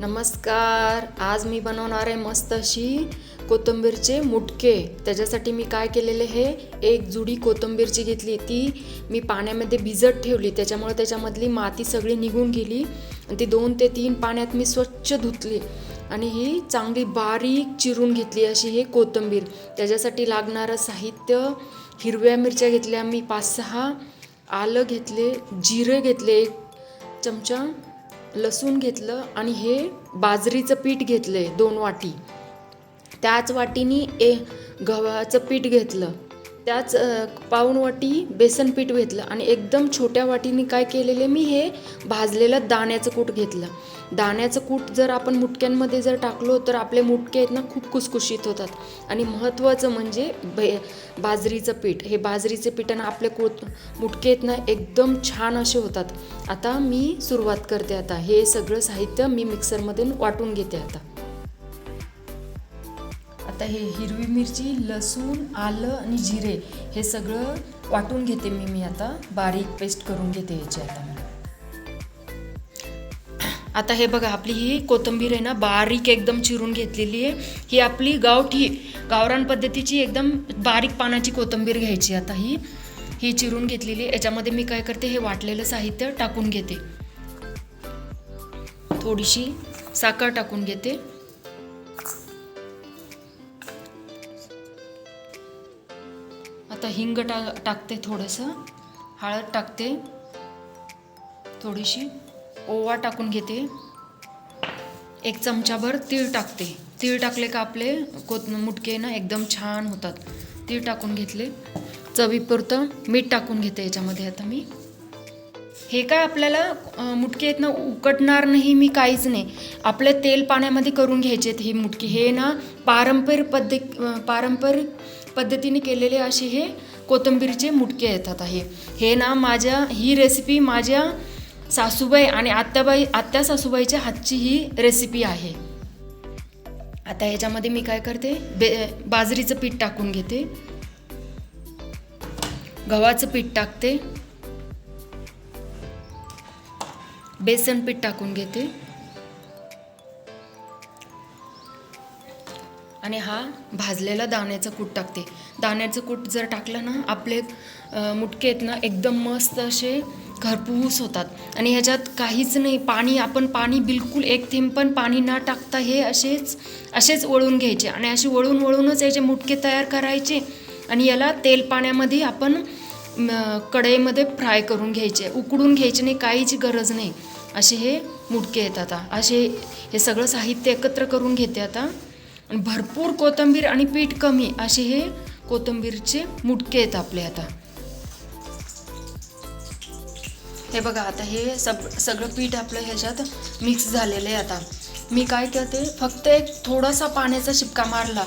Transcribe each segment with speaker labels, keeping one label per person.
Speaker 1: नमस्कार आज मी बनवणार आहे मस्त अशी कोथिंबीरचे मुटके. त्याच्यासाठी मी काय केलेले हे? एक जुडी कोथिंबीरची घेतली ती. मी पाण्यामध्ये भिजत ठेवली. त्याच्यामुळे त्याच्यामधली माती सगळी निघून गेली. आणि ती दोन ते तीन पाण्यात मी स्वच्छ धुतली. आणि ही चांगली बारीक चिरून घेतली अशी हे कोथिंबीर. त्याच्यासाठी लागणारं साहित्य हिरव्या मिरच्या घेतल्या मी पाच सहा आलं घेतले जिरे घेतले एक चमचा लसूण घेतलं आणि हे बाजरीचं पीठ घेतलं आहे दोन वाटी. त्याच वाटीनी ए गव्हाचं पीठ घेतलं. त्याच अ, पाऊण वाटी बेसन पीठ घेतलं आणि एकदम छोट्या वाटीने काय केलेले मी हे भाजलेलं दाण्याचं कूट घेतलं. दाण्याचं कूट जर आपण मुटक्यांमध्ये जर टाकलो तर आपले मुटके आहेत ना खूप कुसकुशीत होतात. आणि महत्त्वाचं म्हणजे भे बाजरीचं पीठ. हे बाजरीचे पीठानं आपले कोत मुटके आहेत ना एकदम छान असे होतात. आता मी सुरुवात करते आता. हे सगळं साहित्य मी मिक्सरमध्ये वाटून घेते आता. आता हे हिरवी मिरची लसूण आलं आणि जिरे हे सगळं वाटून घेते मी मी आता. बारीक पेस्ट करून घेते याची आता आता हे बघा आपली ही कोथिंबीर आहे ना बारीक एकदम चिरून घेतलेली आहे. ही आपली गावठी गावरान पद्धतीची एकदम बारीक पानाची कोथिंबीर घ्यायची आता ही. ही चिरून घेतलेली आहे. याच्यामध्ये मी काय करते हे वाटलेलं साहित्य टाकून घेते. थोडीशी साखर टाकून घेते. आता हिंग टा टाकते थोडंसं. हळद टाकते. थोडीशी. ओवा टाकून घेते. एक चमचाभर तीळ टाकते. तीळ टाकले का आपले कोत मुटके ना एकदम छान होतात. तीळ टाकून घेतले. चवीपुरतं मीठ टाकून घेते याच्यामध्ये आता मी. हे काय आपल्याला मुटके आहेत ना उकटणार नाही मी काहीच नाही. आपले तेल पाण्यामध्ये करून घ्यायचे आहेत हे मुटके. हे ना पारंपरिक पद्धत पारंपरिक पद्धतीने केलेले असे हे कोथिंबीरचे मुटके येतात आहे हे. ना माझ्या ही रेसिपी माझ्या सासूबाई आणि आत्याबाई आत्या सासूबाईच्या हातची ही रेसिपी आहे. आता ह्याच्यामध्ये मी काय करते? बे बाजरीचं पीठ टाकून घेते. गव्हाचं पीठ टाकते. बेसन पीठ टाकून घेते. आणि हा भाजलेला दाण्याचं कूट टाकते. दाण्याचं कूट जर टाकलं ना आपले मुटके आहेत ना एकदम मस्त असे घरपूस होतात. आणि ह्याच्यात काहीच नाही पाणी आपण पाणी बिलकुल एक थेंब पण पाणी न टाकता हे असेच असेच वळून घ्यायचे. आणि असे वळून वळूनच याचे मुटके तयार करायचे आणि याला तेल पाण्यामध्ये आपण कढईमध्ये फ्राय करून घ्यायचे. उकडून घ्यायचे नाही काहीच गरज नाही. असे हे मुटके आहेत आता. असे हे सगळं साहित्य एकत्र करून घेते आता. भरपूर कोथिंबीर आणि पीठ कमी असे हे कोथिंबीरचे मुटके आहेत आपले आता. हे बघा आता हे सब सगळं पीठ आपलं ह्याच्यात मिक्स झालेलं आहे आता. मी काय करते फक्त एक थोडासा पाण्याचा शिपका मारला.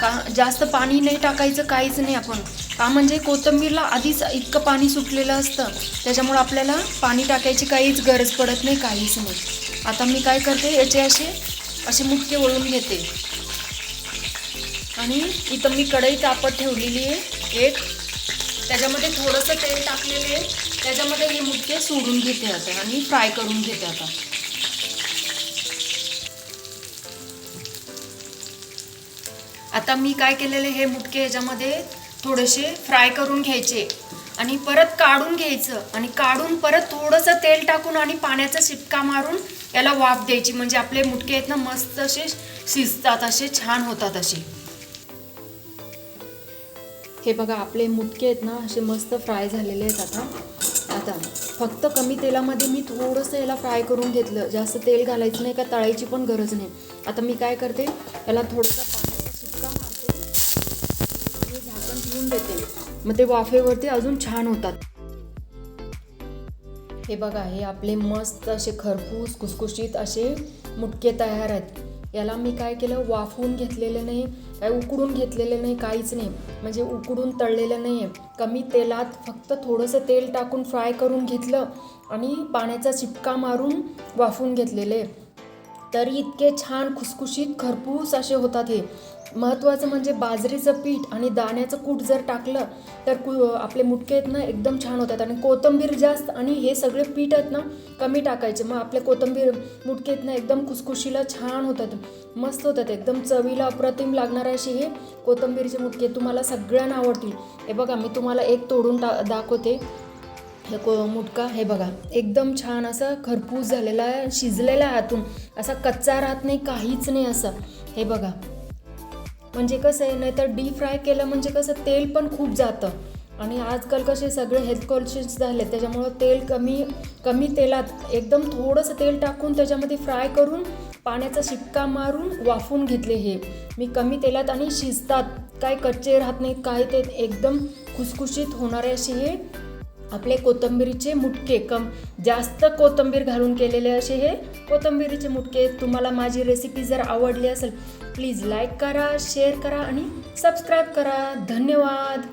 Speaker 1: का जास्त पाणी नाही टाकायचं काहीच नाही आपण. का म्हणजे कोथिंबीरला आधीच इतकं पाणी सुटलेलं असतं. त्याच्यामुळे आपल्याला पाणी टाकायची काहीच गरज पडत नाही काहीच नाही. आता मी काय करते याचे असे असे मुटके वळून घेते. आणि इथं मी कढई तापत ठेवलेली आहे एक. त्याच्यामध्ये थोडंसं तेल टाकलेलं आहे. त्याच्यामध्ये हे मुटके सोडून घेते आता आणि फ्राय करून घेते आता. आता मी काय केलेले हे मुटके ह्याच्यामध्ये थोडेसे फ्राय करून घ्यायचे आणि परत काढून घ्यायचं आणि काढून परत थोडंसं तेल टाकून आणि पाण्याचा शिपका मारून याला वाफ द्यायची. म्हणजे आपले मुटके आहेत ना मस्त असे शिजतात असे छान होतात असे. हे बघा आपले मुटके आहेत ना असे मस्त फ्राय झालेले आहेत आता. आता. फक्त कमी तेलामध्ये मी थोडंसं याला फ्राय करून घेतलं. जास्त तेल घालायचं नाही का तळायची पण गरज नाही. आता मी काय करते याला थोडंसं पाण्याचा सुटका मारते. आणि झाकण ठेवून देते. मग ते वाफेवरती अजून छान होतात. हे बघा हे आपले मस्त असे खरपूस कुसकुशीत असे मुटके तयार आहेत. याला मी काय केलं? वाफवून घेतलेलं नाही काय उकडून घेतलेलं नाही काहीच नाही. म्हणजे उकडून तळलेलं नाही आहे कमी तेलात फक्त थोडंसं तेल टाकून फ्राय करून घेतलं आणि पाण्याचा चिपका मारून वाफवून घेतलेलं आहे. तरी इतके छान खुसखुशीत खरपूस असे होतात हे. महत्त्वाचं म्हणजे बाजरीचं पीठ आणि दाण्याचं कूट जर टाकलं तर कु आपले मुटके आहेत ना एकदम छान होतात. आणि कोथिंबीर जास्त आणि हे सगळे पीठ आहेत ना कमी टाकायचे. मग आपले कोथिंबीर मुटके आहेत ना एकदम खुसखुशीला छान होतात. मस्त होतात. एकदम चवीला अप्रतिम लागणारे असे हे कोथिंबीरचे मुटके तुम्हाला सगळ्यांना आवडतील. हे बघा मी तुम्हाला एक तोडून टा दाखवते. को मुटका हे बघा एकदम छान असं खरपूस झालेला आहे शिजलेला आहे आतून. असा कच्चा राहत नाही काहीच नाही असं. हे बघा. म्हणजे कसं आहे नाहीतर डीप फ्राय केलं म्हणजे कसं तेल पण खूप जातं. आणि आजकाल कसे सगळे हेल्थ कॉन्शियस झाले त्याच्यामुळं तेल कमी कमी तेलात एकदम थोडंसं तेल टाकून त्याच्यामध्ये फ्राय करून पाण्याचा शिक्का मारून वाफून घेतले हे. मी कमी तेलात आणि शिजतात. काय कच्चे राहत नाहीत काय ते एकदम खुसखुशीत होणारे असे हे आपले कोथिंबीरीचे मुटके कम जास्त कोथिंबीर घालून केलेले असे हे कोथिंबीरीचे मुटके. तुम्हाला माझी रेसिपी जर आवडली असेल प्लीज लाईक करा शेअर करा आणि सबस्क्राईब करा. धन्यवाद.